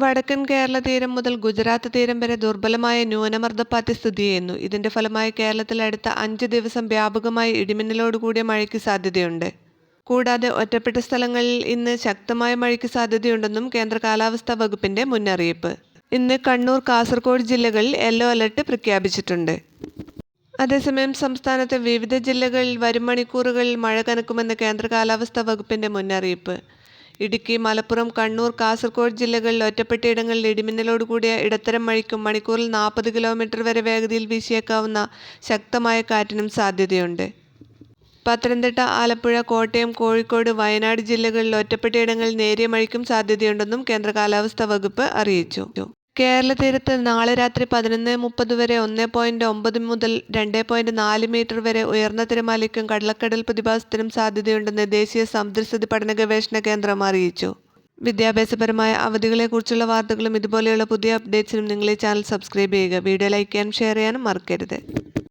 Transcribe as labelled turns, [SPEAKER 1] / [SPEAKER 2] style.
[SPEAKER 1] വടക്കൻ കേരള തീരം മുതൽ ഗുജറാത്ത് തീരം വരെ ദുർബലമായ ന്യൂനമർദ്ദപാത്തി സ്ഥിതി ചെയ്യുന്നു ഇതിന്റെ ഫലമായി കേരളത്തിൽ അടുത്ത അഞ്ച് ദിവസം വ്യാപകമായി ഇടിമിന്നലോടുകൂടിയ മഴയ്ക്ക് സാധ്യതയുണ്ട് കൂടാതെ ഒറ്റപ്പെട്ട സ്ഥലങ്ങളിൽ ഇന്ന് ശക്തമായ മഴയ്ക്ക് സാധ്യതയുണ്ടെന്നും കേന്ദ്ര കാലാവസ്ഥാ വകുപ്പിന്റെ മുന്നറിയിപ്പ് ഇന്ന് കണ്ണൂർ കാസർഗോഡ് ജില്ലകളിൽ യെല്ലോ അലർട്ട് പ്രഖ്യാപിച്ചിട്ടുണ്ട് അതേസമയം സംസ്ഥാനത്തെ വിവിധ ജില്ലകളിൽ വരും മണിക്കൂറുകളിൽ മഴ കനക്കുമെന്ന് കേന്ദ്ര കാലാവസ്ഥാ വകുപ്പിന്റെ മുന്നറിയിപ്പ് ഇടുക്കി മലപ്പുറം കണ്ണൂർ കാസർഗോഡ് ജില്ലകളിൽ ഒറ്റപ്പെട്ടയിടങ്ങളിൽ ഇടിമിന്നലോട് കൂടിയ ഇടത്തരം മഴയ്ക്കും മണിക്കൂറിൽ നാൽപ്പത് കിലോമീറ്റർ വരെ വേഗതയിൽ വീശിയേക്കാവുന്ന ശക്തമായ കാറ്റിനും സാധ്യതയുണ്ട് പത്തനംതിട്ട ആലപ്പുഴ കോട്ടയം കോഴിക്കോട് വയനാട് ജില്ലകളിൽ ഒറ്റപ്പെട്ടയിടങ്ങളിൽ നേരിയ മഴയ്ക്കും സാധ്യതയുണ്ടെന്നും കേന്ദ്ര കാലാവസ്ഥാ വകുപ്പ് അറിയിച്ചു കേരള തീരത്ത് നാളെ രാത്രി പതിനൊന്ന് മുപ്പത് വരെ ഒന്ന് പോയിൻറ്റ് ഒമ്പത് മുതൽ രണ്ട് പോയിൻറ്റ് നാല് മീറ്റർ വരെ ഉയർന്ന തിരമാലയ്ക്കും കടലക്കടൽ പ്രതിഭാസത്തിനും സാധ്യതയുണ്ടെന്ന് ദേശീയ സമുദ്രസ്ഥിതി പഠന ഗവേഷണ കേന്ദ്രം അറിയിച്ചു വിദ്യാഭ്യാസപരമായ അവധികളെക്കുറിച്ചുള്ള വാർത്തകളും ഇതുപോലെയുള്ള പുതിയ അപ്ഡേറ്റ്സിനും നിങ്ങൾ ചാനൽ സബ്സ്ക്രൈബ് ചെയ്യുക വീഡിയോ ലൈക്ക് ചെയ്യാനും ഷെയർ ചെയ്യാനും മറക്കരുത്